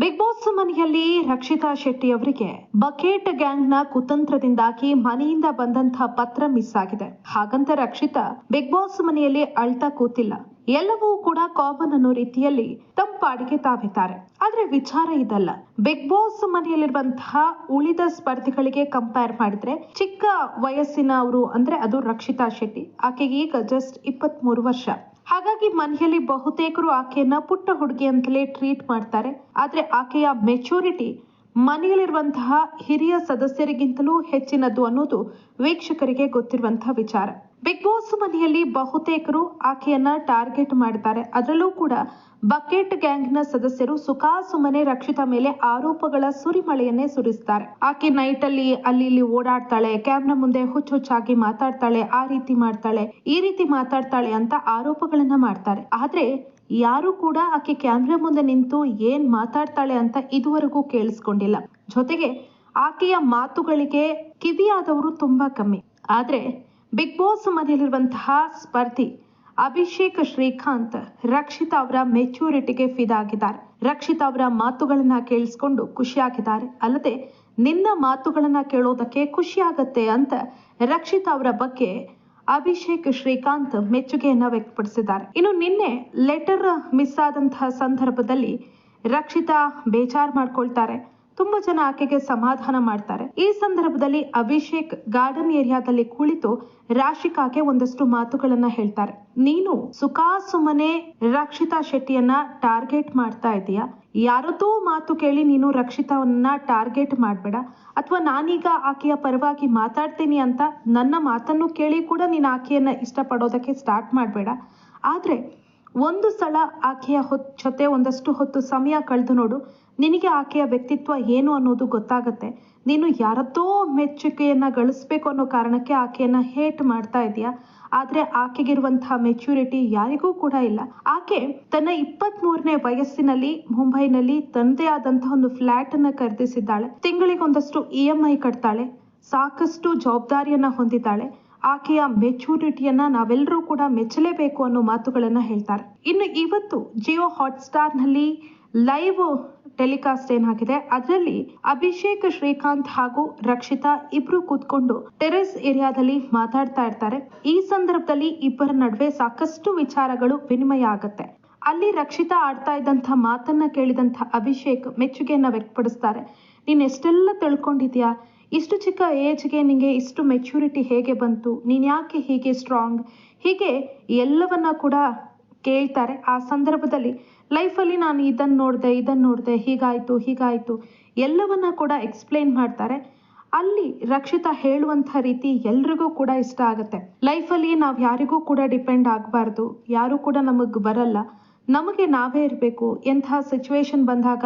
Big boss ಮನೆಯಲ್ಲಿ ರಕ್ಷಿತಾ ಶೆಟ್ಟಿ ಅವರಿಗೆ bucket ಗ್ಯಾಂಗ್ನ ಕುತಂತ್ರದಿಂದಾಗಿ ಮನೆಯಿಂದ ಬಂದಂತಹ ಪತ್ರ ಮಿಸ್ ಆಗಿದೆ. ಹಾಗಂತ ರಕ್ಷಿತಾ ಬಿಗ್ ಬಾಸ್ ಮನೆಯಲ್ಲಿ ಅಳ್ತಾ ಕೂತಿಲ್ಲ. ಎಲ್ಲವೂ ಕೂಡ ಕಾಮನ್ ಅನ್ನೋ ರೀತಿಯಲ್ಲಿ ತಮ್ಮ ಪಾಡಿಗೆ ತಾವಿದ್ದಾರೆ. ಆದ್ರೆ ವಿಚಾರ ಇದಲ್ಲ. ಬಿಗ್ ಬಾಸ್ ಮನೆಯಲ್ಲಿರುವಂತಹ ಉಳಿದ ಸ್ಪರ್ಧಿಗಳಿಗೆ ಕಂಪೇರ್ ಮಾಡಿದ್ರೆ ಚಿಕ್ಕ ವಯಸ್ಸಿನ ಅವರು ಅಂದ್ರೆ ಅದು ರಕ್ಷಿತಾ ಶೆಟ್ಟಿ. ಆಕೆಗೆ ಈಗ ಜಸ್ಟ್ ಇಪ್ಪತ್ತ್ ಮೂರು ವರ್ಷ. ಹಾಗಾಗಿ ಮನೆಯಲ್ಲಿ ಬಹುತೇಕರು ಆಕೆಯನ್ನ ಪುಟ್ಟ ಹುಡುಗಿ ಅಂತಲೇ ಟ್ರೀಟ್ ಮಾಡ್ತಾರೆ. ಆದ್ರೆ ಆಕೆಯ ಮೆಚೂರಿಟಿ ಮನೆಯಲ್ಲಿರುವಂತಹ ಹಿರಿಯ ಸದಸ್ಯರಿಗಿಂತಲೂ ಹೆಚ್ಚಿನದು ಅನ್ನೋದು ವೀಕ್ಷಕರಿಗೆ ಗೊತ್ತಿರುವಂತಹ ವಿಚಾರ. ಬಿಗ್ ಬಾಸ್ ಮನೆಯಲ್ಲಿ ಬಹುತೇಕರು ಆಕೆಯನ್ನ ಟಾರ್ಗೆಟ್ ಮಾಡ್ತಾರೆ. ಅದರಲ್ಲೂ ಕೂಡ ಬಕೆಟ್ ಗ್ಯಾಂಗ್ನ ಸದಸ್ಯರು ಸುಮನೆ ರಕ್ಷಿತಾ ಮೇಲೆ ಆರೋಪಗಳ ಸುರಿಮಳೆಯನ್ನೇ ಸುರಿಸ್ತಾರೆ. ಆಕೆ ನೈಟ್ ಅಲ್ಲಿ ಅಲ್ಲಿ ಇಲ್ಲಿ ಓಡಾಡ್ತಾಳೆ ಕ್ಯಾಮ್ರಾ ಮುಂದೆ ಹುಚ್ಚು ಹುಚ್ಚಾಗಿ ಮಾತಾಡ್ತಾಳೆ, ಆ ರೀತಿ ಮಾಡ್ತಾಳೆ, ಈ ರೀತಿ ಮಾತಾಡ್ತಾಳೆ ಅಂತ ಆರೋಪಗಳನ್ನ ಮಾಡ್ತಾರೆ. ಆದ್ರೆ ಯಾರು ಕೂಡ ಆಕೆ ಕ್ಯಾಮ್ರಾ ಮುಂದೆ ನಿಂತು ಏನ್ ಮಾತಾಡ್ತಾಳೆ ಅಂತ ಇದುವರೆಗೂ ಕೇಳಿಸ್ಕೊಂಡಿಲ್ಲ. ಜೊತೆಗೆ ಆಕೆಯ ಮಾತುಗಳಿಗೆ ಕಿವಿಯಾದವರು ತುಂಬಾ ಕಮ್ಮಿ. ಆದ್ರೆ ಬಿಗ್ ಬಾಸ್ ಮನೆಯಲ್ಲಿರುವಂತಹ ಸ್ಪರ್ಧಿ ಅಭಿಷೇಕ್ ಶ್ರೀಕಾಂತ್ ರಕ್ಷಿತಾ ಅವರ ಮೆಚ್ಯೂರಿಟಿಗೆ ಫಿದಾಗಿದ್ದಾರೆ. ರಕ್ಷಿತಾ ಅವರ ಮಾತುಗಳನ್ನ ಕೇಳಿಸ್ಕೊಂಡು ಖುಷಿಯಾಗಿದ್ದಾರೆ. ಅಲ್ಲದೆ, ನಿನ್ನ ಮಾತುಗಳನ್ನ ಕೇಳೋದಕ್ಕೆ ಖುಷಿಯಾಗತ್ತೆ ಅಂತ ರಕ್ಷಿತಾ ಅವರ ಬಗ್ಗೆ ಅಭಿಷೇಕ್ ಶ್ರೀಕಾಂತ್ ಮೆಚ್ಚುಗೆಯನ್ನ ವ್ಯಕ್ತಪಡಿಸಿದ್ದಾರೆ. ಇನ್ನು ನಿನ್ನೆ ಲೆಟರ್ ಮಿಸ್ ಆದಂತಹ ಸಂದರ್ಭದಲ್ಲಿ ರಕ್ಷಿತಾ ಬೇಜಾರ್ ಮಾಡ್ಕೊಳ್ತಾರೆ. ತುಂಬಾ ಜನ ಆಕೆಗೆ ಸಮಾಧಾನ ಮಾಡ್ತಾರೆ. ಈ ಸಂದರ್ಭದಲ್ಲಿ ಅಭಿಷೇಕ್ ಗಾರ್ಡನ್ ಏರಿಯಾದಲ್ಲಿ ಕುಳಿತು ರಾಶಿಕಾಗೆ ಒಂದಷ್ಟು ಮಾತುಗಳನ್ನ ಹೇಳ್ತಾರೆ. ನೀನು ಸುಖಾಸುಮ್ಮನೆ ರಕ್ಷಿತಾ ಶೆಟ್ಟಿಯನ್ನ ಟಾರ್ಗೆಟ್ ಮಾಡ್ತಾ ಇದೀಯ? ಯಾರದೋ ಮಾತು ಕೇಳಿ ನೀನು ರಕ್ಷಿತಾವನ್ನ ಟಾರ್ಗೆಟ್ ಮಾಡಬೇಡ. ಅಥವಾ ನಾನೀಗ ಆಕೆಯ ಪರವಾಗಿ ಮಾತಾಡ್ತೀನಿ ಅಂತ ನನ್ನ ಮಾತನ್ನು ಕೇಳಿ ಕೂಡ ನೀನು ಆಕೆಯನ್ನ ಇಷ್ಟಪಡೋದಕ್ಕೆ ಸ್ಟಾರ್ಟ್ ಮಾಡಬೇಡ. ಆದ್ರೆ ಒಂದು ಸಲ ಆಕೆಯ ಹೊತ್ ಜೊತೆ ಒಂದಷ್ಟು ಹೊತ್ತು ಸಮಯ ಕಳೆದು ನೋಡು. ನಿನಗೆ ಆಕೆಯ ವ್ಯಕ್ತಿತ್ವ ಏನು ಅನ್ನೋದು ಗೊತ್ತಾಗತ್ತೆ. ನೀನು ಯಾರದ್ದೋ ಮೆಚ್ಚುಗೆಯನ್ನು ಗಳಿಸ್ಬೇಕು ಅನ್ನೋ ಕಾರಣಕ್ಕೆ ಆಕೆಯನ್ನು ಹೇಟ್ ಮಾಡ್ತಾ ಇದೀಯಾ ಆದ್ರೆ ಆಕೆಗಿರುವಂತಹ ಮೆಚ್ಯೂರಿಟಿ ಯಾರಿಗೂ ಕೂಡ ಇಲ್ಲ. ಆಕೆ ತನ್ನ ಇಪ್ಪತ್ತ್ ಮೂರನೇ ವಯಸ್ಸಿನಲ್ಲಿ ಮುಂಬೈನಲ್ಲಿ ತನ್ನದೇ ಆದಂತಹ ಒಂದು ಫ್ಲಾಟ್ ಅನ್ನ ಖರೀದಿಸಿದ್ದಾಳೆ. ತಿಂಗಳಿಗೆ ಒಂದಷ್ಟು ಇ ಎಂ ಐ ಕಟ್ತಾಳೆ. ಸಾಕಷ್ಟು ಜವಾಬ್ದಾರಿಯನ್ನ ಹೊಂದಿದ್ದಾಳೆ. ಆಕೆಯ ಮೆಚೂರಿಟಿಯನ್ನ ನಾವೆಲ್ಲರೂ ಕೂಡ ಮೆಚ್ಚಲೇಬೇಕು ಅನ್ನೋ ಮಾತುಗಳನ್ನ ಹೇಳ್ತಾರೆ. ಇನ್ನು ಇವತ್ತು ಜಿಯೋ ಹಾಟ್ಸ್ಟಾರ್ನಲ್ಲಿ ಲೈವ್ ಟೆಲಿಕಾಸ್ಟ್ ಏನಾಗಿದೆ? ಅದರಲ್ಲಿ ಅಭಿಷೇಕ್ ಶ್ರೀಕಾಂತ್ ಹಾಗೂ ರಕ್ಷಿತಾ ಇಬ್ರು ಕೂತ್ಕೊಂಡು ಟೆರೆಸ್ ಏರಿಯಾದಲ್ಲಿ ಮಾತಾಡ್ತಾ ಇರ್ತಾರೆ. ಈ ಸಂದರ್ಭದಲ್ಲಿ ಇಬ್ಬರ ನಡುವೆ ಸಾಕಷ್ಟು ವಿಚಾರಗಳು ವಿನಿಮಯ ಆಗತ್ತೆ. ಅಲ್ಲಿ ರಕ್ಷಿತಾ ಆಡ್ತಾ ಇದ್ದಂಥ ಮಾತನ್ನ ಕೇಳಿದಂಥ ಅಭಿಷೇಕ್ ಮೆಚ್ಚುಗೆಯನ್ನ ವ್ಯಕ್ತಪಡಿಸ್ತಾರೆ. ನೀನ್ ಎಷ್ಟೆಲ್ಲ ತಿಳ್ಕೊಂಡಿದ್ಯಾ? ಇಷ್ಟು ಚಿಕ್ಕ ಏಜ್ಗೆ ನಿಮಗೆ ಇಷ್ಟು ಮೆಚ್ಯೂರಿಟಿ ಹೇಗೆ ಬಂತು? ನೀನು ಯಾಕೆ ಹೀಗೆ ಸ್ಟ್ರಾಂಗ್ ಹೀಗೆ ಎಲ್ಲವನ್ನ ಕೂಡ ಕೇಳ್ತಾರೆ. ಆ ಸಂದರ್ಭದಲ್ಲಿ ಲೈಫಲ್ಲಿ ನಾನು ಇದನ್ನು ನೋಡಿದೆ ಇದನ್ನು ನೋಡಿದೆ, ಹೀಗಾಯಿತು ಹೀಗಾಯಿತು ಎಲ್ಲವನ್ನ ಕೂಡ ಎಕ್ಸ್ಪ್ಲೇನ್ ಮಾಡ್ತಾರೆ. ಅಲ್ಲಿ ರಕ್ಷಿತ ಹೇಳುವಂಥ ರೀತಿ ಎಲ್ರಿಗೂ ಕೂಡ ಇಷ್ಟ ಆಗುತ್ತೆ. ಲೈಫಲ್ಲಿ ನಾವು ಯಾರಿಗೂ ಕೂಡ ಡಿಪೆಂಡ್ ಆಗಬಾರ್ದು. ಯಾರು ಕೂಡ ನಮಗೆ ಬರಲ್ಲ. ನಮಗೆ ನಾವೇ ಇರಬೇಕು. ಎಂತಹ ಸಿಚುವೇಶನ್ ಬಂದಾಗ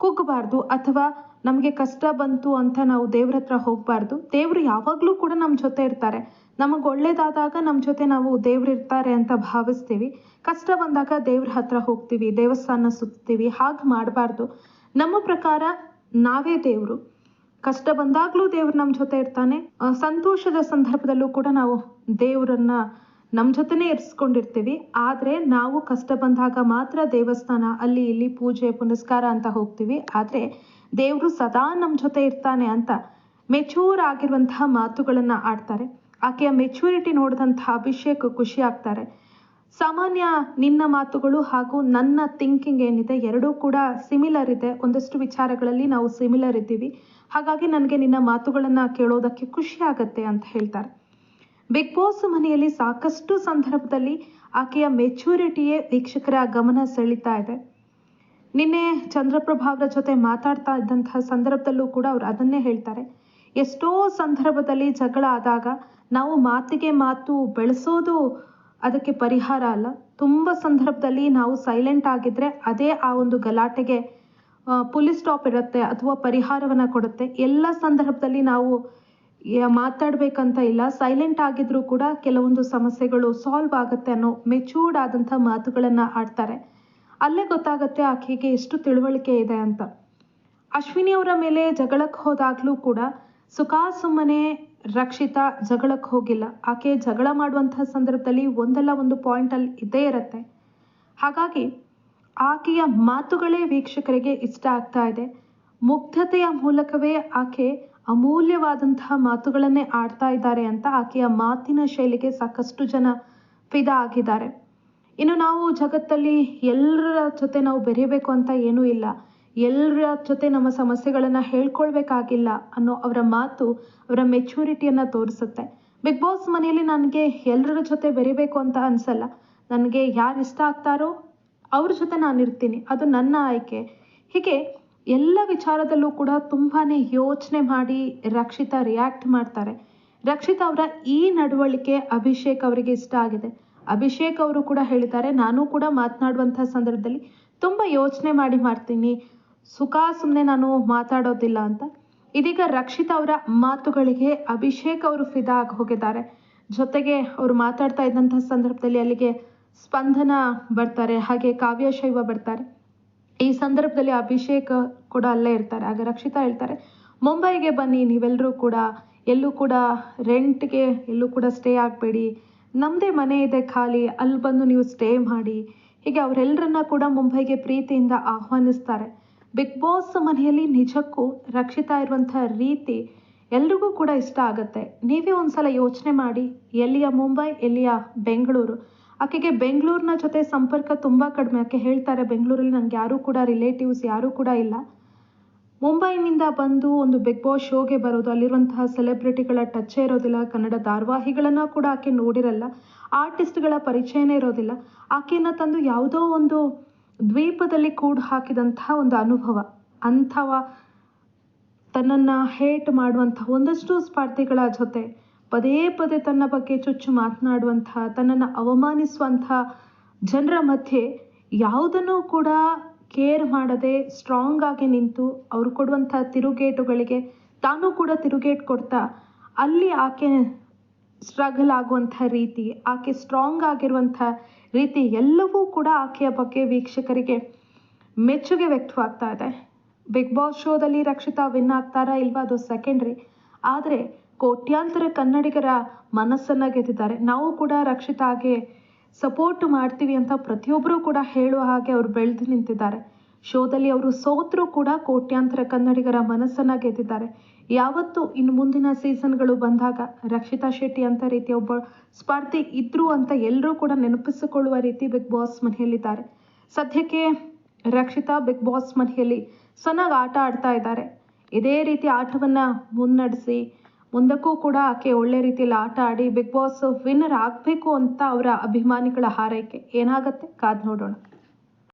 ಕುಗ್ಗಬಾರ್ದು ಅಥವಾ ನಮಗೆ ಕಷ್ಟ ಬಂತು ಅಂತ ನಾವು ದೇವ್ರ ಹತ್ರ ಹೋಗಬಾರ್ದು. ದೇವ್ರು ಯಾವಾಗಲೂ ಕೂಡ ನಮ್ಮ ಜೊತೆ ಇರ್ತಾರೆ. ನಮಗೆ ಒಳ್ಳೇದಾದಾಗ ನಮ್ಮ ಜೊತೆ ನಾವು ದೇವ್ರು ಇರ್ತಾರೆ ಅಂತ ಭಾವಿಸ್ತೀವಿ. ಕಷ್ಟ ಬಂದಾಗ ದೇವ್ರ ಹತ್ರ ಹೋಗ್ತೀವಿ, ದೇವಸ್ಥಾನ ಸುತ್ತೀವಿ, ಹಾಗೆ ಮಾಡಬಾರ್ದು. ನಮ್ಮ ಪ್ರಕಾರ ನಾವೇ ದೇವರು. ಕಷ್ಟ ಬಂದಾಗಲೂ ದೇವ್ರು ನಮ್ಮ ಜೊತೆ ಇರ್ತಾನೆ. ಸಂತೋಷದ ಸಂದರ್ಭದಲ್ಲೂ ಕೂಡ ನಾವು ದೇವರನ್ನ ನಮ್ಮ ಜೊತೆನೇ ಇರಿಸ್ಕೊಂಡಿರ್ತೀವಿ. ಆದ್ರೆ ನಾವು ಕಷ್ಟ ಬಂದಾಗ ಮಾತ್ರ ದೇವಸ್ಥಾನ ಅಲ್ಲಿ ಇಲ್ಲಿ ಪೂಜೆ, ಪುನಸ್ಕಾರ ಅಂತ ಹೋಗ್ತೀವಿ. ಆದ್ರೆ ದೇವರು ಸದಾ ನಮ್ಮ ಜೊತೆ ಇರ್ತಾನೆ ಅಂತ ಮೆಚೂರ್ ಆಗಿರುವಂತಹ ಮಾತುಗಳನ್ನ ಆಡ್ತಾರೆ. ಆಕೆಯ ಮೆಚೂರಿಟಿ ನೋಡಿದಂಥ ಅಭಿಷೇಕ್ ಖುಷಿ ಆಗ್ತಾರೆ. ಸಾಮಾನ್ಯ ನಿನ್ನ ಮಾತುಗಳು ಹಾಗೂ ನನ್ನ ಥಿಂಕಿಂಗ್ ಏನಿದೆ ಎರಡೂ ಕೂಡ ಸಿಮಿಲರ್ ಇದೆ. ಒಂದಷ್ಟು ವಿಚಾರಗಳಲ್ಲಿ ನಾವು ಸಿಮಿಲರ್ ಇದ್ದೀವಿ. ಹಾಗಾಗಿ ನನಗೆ ನಿನ್ನ ಮಾತುಗಳನ್ನ ಕೇಳೋದಕ್ಕೆ ಖುಷಿ ಆಗತ್ತೆ ಅಂತ ಹೇಳ್ತಾರೆ. ಬಿಗ್ ಬಾಸ್ ಮನೆಯಲ್ಲಿ ಸಾಕಷ್ಟು ಸಂದರ್ಭದಲ್ಲಿ ಆಕೆಯ ಮೆಚುರಿಟಿಯೇ ವೀಕ್ಷಕರ ಗಮನ ಸೆಳೀತಾ ಇದೆ. ನಿನ್ನೆ ಚಂದ್ರಪ್ರಭಾ ಅವರ ಜೊತೆ ಮಾತಾಡ್ತಾ ಇದ್ದಂತಹ ಸಂದರ್ಭದಲ್ಲೂ ಕೂಡ ಅವ್ರು ಅದನ್ನೇ ಹೇಳ್ತಾರೆ. ಎಷ್ಟೋ ಸಂದರ್ಭದಲ್ಲಿ ಜಗಳ ಆದಾಗ ನಾವು ಮಾತಿಗೆ ಮಾತು ಬೆಳೆಸೋದು ಅದಕ್ಕೆ ಪರಿಹಾರ ಅಲ್ಲ. ತುಂಬ ಸಂದರ್ಭದಲ್ಲಿ ನಾವು ಸೈಲೆಂಟ್ ಆಗಿದ್ರೆ ಅದೇ ಆ ಒಂದು ಗಲಾಟೆಗೆ ಪೊಲೀಸ್ ಸ್ಟಾಪ್ ಇರುತ್ತೆ ಅಥವಾ ಪರಿಹಾರವನ್ನ ಕೊಡುತ್ತೆ. ಎಲ್ಲ ಸಂದರ್ಭದಲ್ಲಿ ನಾವು ಮಾತಾಡ್ಬೇಕಂತ ಇಲ್ಲ. ಸೈಲೆಂಟ್ ಆಗಿದ್ರೂ ಕೂಡ ಕೆಲವೊಂದು ಸಮಸ್ಯೆಗಳು ಸಾಲ್ವ್ ಆಗುತ್ತೆ ಅನ್ನೋ ಮೆಚೂರ್ಡ್ ಆದಂಥ ಮಾತುಗಳನ್ನ ಆಡ್ತಾರೆ. ಅಲ್ಲೇ ಗೊತ್ತಾಗುತ್ತೆ ಆಕೆಗೆ ಎಷ್ಟು ತಿಳುವಳಿಕೆ ಇದೆ ಅಂತ. ಅಶ್ವಿನಿ ಅವರ ಮೇಲೆ ಜಗಳಕ್ಕೆ ಹೋದಾಗ್ಲೂ ಕೂಡ ಸುಖಾಸುಮ್ಮನೆ ರಕ್ಷಿತ ಜಗಳಕ್ಕೆ ಹೋಗಿಲ್ಲ. ಆಕೆ ಜಗಳ ಮಾಡುವಂತಹ ಸಂದರ್ಭದಲ್ಲಿ ಒಂದಲ್ಲ ಒಂದು ಪಾಯಿಂಟ್ ಅಲ್ಲಿ ಇದ್ದೇ ಇರತ್ತೆ. ಹಾಗಾಗಿ ಆಕೆಯ ಮಾತುಗಳೇ ವೀಕ್ಷಕರಿಗೆ ಇಷ್ಟ ಆಗ್ತಾ ಇದೆ. ಮುಗ್ಧತೆಯ ಮೂಲಕವೇ ಆಕೆ ಅಮೂಲ್ಯವಾದಂತಹ ಮಾತುಗಳನ್ನೇ ಆಡ್ತಾ ಇದ್ದಾರೆ ಅಂತ ಆಕೆಯ ಮಾತಿನ ಶೈಲಿಗೆ ಸಾಕಷ್ಟು ಜನ ಫಿದಾ ಆಗಿದ್ದಾರೆ. ಇನ್ನು ನಾವು ಜಗತ್ತಲ್ಲಿ ಎಲ್ಲರ ಜೊತೆ ನಾವು ಬೆರೆಯಬೇಕು ಅಂತ ಏನೂ ಇಲ್ಲ. ಎಲ್ಲರ ಜೊತೆ ನಮ್ಮ ಸಮಸ್ಯೆಗಳನ್ನು ಹೇಳ್ಕೊಳ್ಬೇಕಾಗಿಲ್ಲ ಅನ್ನೋ ಅವರ ಮಾತು, ಅವರ ಮೆಚುರಿಟಿಯನ್ನು ತೋರಿಸುತ್ತೆ. ಬಿಗ್ ಬಾಸ್ ಮನೆಯಲ್ಲಿ ನನಗೆ ಎಲ್ಲರ ಜೊತೆ ಬೆರಿಬೇಕು ಅಂತ ಅನ್ಸಲ್ಲ. ನನಗೆ ಯಾರು ಇಷ್ಟ ಆಗ್ತಾರೋ ಅವ್ರ ಜೊತೆ ನಾನು ಇರ್ತೀನಿ ಅದು ನನ್ನ ಆಯ್ಕೆ. ಹೀಗೆ ಎಲ್ಲ ವಿಚಾರದಲ್ಲೂ ಕೂಡ ತುಂಬಾ ಯೋಚನೆ ಮಾಡಿ ರಕ್ಷಿತಾ ರಿಯಾಕ್ಟ್ ಮಾಡ್ತಾರೆ. ರಕ್ಷಿತಾ ಅವರ ಈ ನಡವಳಿಕೆ ಅಭಿಷೇಕ್ ಅವರಿಗೆ ಇಷ್ಟ ಆಗಿದೆ. ಅಭಿಷೇಕ್ ಅವರು ಕೂಡ ಹೇಳಿದ್ದಾರೆ, ನಾನು ಕೂಡ ಮಾತನಾಡುವಂತಹ ಸಂದರ್ಭದಲ್ಲಿ ತುಂಬ ಯೋಚನೆ ಮಾಡಿ ಮಾಡ್ತೀನಿ. ಸುಖ ಸುಮ್ಮನೆ ನಾನು ಮಾತಾಡೋದಿಲ್ಲ ಅಂತ. ಇದೀಗ ರಕ್ಷಿತಾ ಅವರ ಮಾತುಗಳಿಗೆ ಅಭಿಷೇಕ್ ಅವರು ಫಿದಾ ಆಗಿ ಹೋಗಿದ್ದಾರೆ. ಜೊತೆಗೆ ಅವರು ಮಾತಾಡ್ತಾ ಇದ್ದಂಥ ಸಂದರ್ಭದಲ್ಲಿ ಅಲ್ಲಿಗೆ ಸ್ಪಂದನ ಬರ್ತಾರೆ, ಹಾಗೆ ಕಾವ್ಯ ಶೈವ ಬರ್ತಾರೆ. ಈ ಸಂದರ್ಭದಲ್ಲಿ ಅಭಿಷೇಕ್ ಕೂಡ ಅಲ್ಲೇ ಇರ್ತಾರೆ ಆಗ ರಕ್ಷಿತಾ ಹೇಳ್ತಾರೆ, ಮುಂಬೈಗೆ ಬನ್ನಿ ನೀವೆಲ್ಲರೂ ಕೂಡ, ಎಲ್ಲೂ ಕೂಡ ರೆಂಟ್ಗೆ, ಎಲ್ಲೂ ಕೂಡ ಸ್ಟೇ ಆಗಬೇಡಿ. ನಮ್ಮದೇ ಮನೆ ಇದೆ ಖಾಲಿ ಅಲ್ಲಿ ಬಂದು ನೀವು ಸ್ಟೇ ಮಾಡಿ. ಹೀಗೆ ಅವರೆಲ್ಲರನ್ನ ಕೂಡ ಮುಂಬೈಗೆ ಪ್ರೀತಿಯಿಂದ ಆಹ್ವಾನಿಸ್ತಾರೆ. ಬಿಗ್ ಬಾಸ್ ಮನೆಯಲ್ಲಿ ನಿಜಕ್ಕೂ ರಕ್ಷಿತಾ ಇರುವಂಥ ರೀತಿ ಎಲ್ರಿಗೂ ಕೂಡ ಇಷ್ಟ ಆಗುತ್ತೆ. ನೀವೇ ಒಂದ್ಸಲ ಯೋಚನೆ ಮಾಡಿ, ಎಲ್ಲಿಯ ಮುಂಬೈ, ಎಲ್ಲಿಯ ಬೆಂಗಳೂರು. ಆಕೆಗೆ ಬೆಂಗಳೂರಿನ ಜೊತೆ ಸಂಪರ್ಕ ತುಂಬ ಕಡಿಮೆ. ಆಕೆ ಹೇಳ್ತಾರೆ, ಬೆಂಗಳೂರಲ್ಲಿ ನನಗೆ ಯಾರೂ ಕೂಡ ರಿಲೇಟಿವ್ಸ್ ಯಾರೂ ಕೂಡ ಇಲ್ಲ. ಮುಂಬೈನಿಂದ ಬಂದು ಒಂದು ಬಿಗ್ ಬಾಸ್ ಶೋಗೆ ಬರೋದು, ಅಲ್ಲಿರುವಂತಹ ಸೆಲೆಬ್ರಿಟಿಗಳ ಟಚ್ಚೇ ಇರೋದಿಲ್ಲ. ಕನ್ನಡ ಧಾರಾವಾಹಿಗಳನ್ನು ಕೂಡ ಆಕೆ ನೋಡಿರಲ್ಲ. ಆರ್ಟಿಸ್ಟ್ಗಳ ಪರಿಚಯನೇ ಇರೋದಿಲ್ಲ. ಆಕೆಯನ್ನು ತಂದು ಯಾವುದೋ ಒಂದು ದ್ವೀಪದಲ್ಲಿ ಕೂಡು ಹಾಕಿದಂತಹ ಒಂದು ಅನುಭವ. ಅಂಥವ ತನ್ನನ್ನು ಹೇಟ್ ಮಾಡುವಂಥ ಒಂದಷ್ಟು ಸ್ಪರ್ಧಿಗಳ ಜೊತೆ ಪದೇ ಪದೇ ತನ್ನ ಬಗ್ಗೆ ಚುಚ್ಚು ಮಾತನಾಡುವಂಥ ತನ್ನನ್ನು ಅವಮಾನಿಸುವಂಥ ಜನರ ಮಧ್ಯೆ ಯಾವುದನ್ನು ಕೂಡ ಕೇರ್ ಮಾಡದೆ ಸ್ಟ್ರಾಂಗ್ ಆಗಿ ನಿಂತು ಅವರು ಕೊಡುವಂಥ ತಿರುಗೇಟುಗಳಿಗೆ ತಾನು ಕೂಡ ತಿರುಗೇಟು ಕೊಡ್ತಾ, ಅಲ್ಲಿ ಆಕೆ ಸ್ಟ್ರಗಲ್ ಆಗುವಂಥ ರೀತಿ, ಆಕೆ ಸ್ಟ್ರಾಂಗ್ ಆಗಿರುವಂಥ ರೀತಿ ಎಲ್ಲವೂ ಕೂಡ ಆಕೆಯ ಬಗ್ಗೆ ವೀಕ್ಷಕರಿಗೆ ಮೆಚ್ಚುಗೆ ವ್ಯಕ್ತವಾಗ್ತಾ ಇದೆ. ಬಿಗ್ ಬಾಸ್ ಶೋದಲ್ಲಿ ರಕ್ಷಿತಾ ವಿನ್ ಆಗ್ತಾರಾ ಇಲ್ವಾ ಅದು ಸೆಕೆಂಡ್ರಿ ಆದರೆ ಕೋಟ್ಯಾಂತರ ಕನ್ನಡಿಗರ ಮನಸ್ಸನ್ನು ಗೆದ್ದಿದ್ದಾರೆ. ನಾವು ಕೂಡ ರಕ್ಷಿತಾಗೆ ಸಪೋರ್ಟ್ ಮಾಡ್ತೀವಿ ಅಂತ ಪ್ರತಿಯೊಬ್ಬರೂ ಕೂಡ ಹೇಳುವ ಹಾಗೆ ಅವರು ಬೆಳೆದು ನಿಂತಿದ್ದಾರೆ. ಶೋದಲ್ಲಿ ಅವರು ಸೋತರೂ ಕೂಡ ಕೋಟ್ಯಾಂತರ ಕನ್ನಡಿಗರ ಮನಸ್ಸನ್ನು ಗೆದ್ದಿದ್ದಾರೆ. ಯಾವತ್ತು ಇನ್ನು ಮುಂದಿನ ಸೀಸನ್ಗಳು ಬಂದಾಗ ರಕ್ಷಿತಾ ಶೆಟ್ಟಿ ಅಂತ ರೀತಿಯ ಒಬ್ಬ ಸ್ಪರ್ಧಿ ಇದ್ರು ಅಂತ ಎಲ್ಲರೂ ಕೂಡ ನೆನಪಿಸಿಕೊಳ್ಳುವ ರೀತಿ ಬಿಗ್ ಬಾಸ್ ಮನೆಯಲ್ಲಿದ್ದಾರೆ. ಸದ್ಯಕ್ಕೆ ರಕ್ಷಿತಾ ಬಿಗ್ ಬಾಸ್ ಮನೆಯಲ್ಲಿ ಚೆನ್ನಾಗಿ ಆಟ ಆಡ್ತಾ ಇದ್ದಾರೆ. ಇದೇ ರೀತಿ ಆಟವನ್ನ ಮುನ್ನಡೆಸಿ ಮುಂದಕ್ಕೂ ಕೂಡ ಆಕೆ ಒಳ್ಳೆ ರೀತಿಯಲ್ಲಿ ಆಟ ಆಡಿ ಬಿಗ್ ಬಾಸ್ ವಿನ್ನರ್ ಆಗಬೇಕು ಅಂತ ಅವರ ಅಭಿಮಾನಿಗಳ ಹಾರೈಕೆ. ಏನಾಗತ್ತೆ? ಕಾದು ನೋಡೋಣ.